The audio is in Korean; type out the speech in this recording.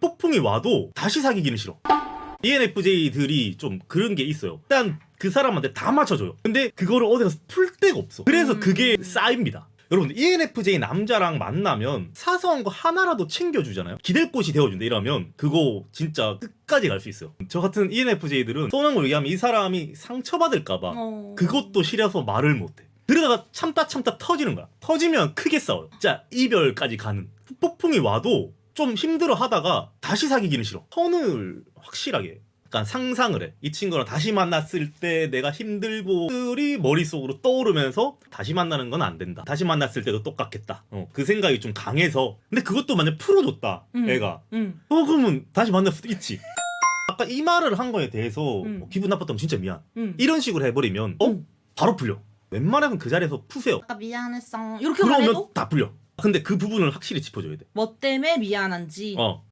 폭풍이 와도 다시 사귀기는 싫어. ENFJ들이 좀 그런 게 있어요. 일단 그 사람한테 다 맞춰줘요. 근데 그거를 어디서 풀 데가 없어. 그래서 음. 그게 쌓입니다. 여러분 ENFJ 남자랑 만나면 사소한 거 하나라도 챙겨주잖아요. 기댈 곳이 되어준다 이러면 그거 진짜 끝까지 갈 수 있어요. 저 같은 ENFJ들은 쏘는 걸 얘기하면 이 사람이 상처받을까봐 어. 그것도 싫어서 말을 못해. 그러다가 참다 참다 터지는 거야. 터지면 크게 싸워요. 진짜 이별까지 가는. 폭풍이 와도 좀 힘들어 하다가 다시 사귀기는 싫어. 선을 확실하게. 약간 상상을 해. 이 친구랑 다시 만났을 때 내가 힘들고 들이 머릿속으로 떠오르면서 다시 만나는 건 안 된다. 다시 만났을 때도 똑같겠다. 어, 그 생각이 좀 강해서. 근데 그것도 만약 풀어줬다. 음. 애가. 응. 어, 그러면 다시 만날 수도 있지. 아까 이 말을 한 거에 대해서 음. 뭐 기분 나빴다면 진짜 미안. 응. 이런 식으로 해버리면 어? 음. 바로 풀려. 웬만하면 그 자리에서 푸세요. 아까 미안했어. 이렇게만 그러면 해도 다 풀려. 근데 그 부분을 확실히 짚어줘야 돼. 뭐 때문에 미안한지. 어.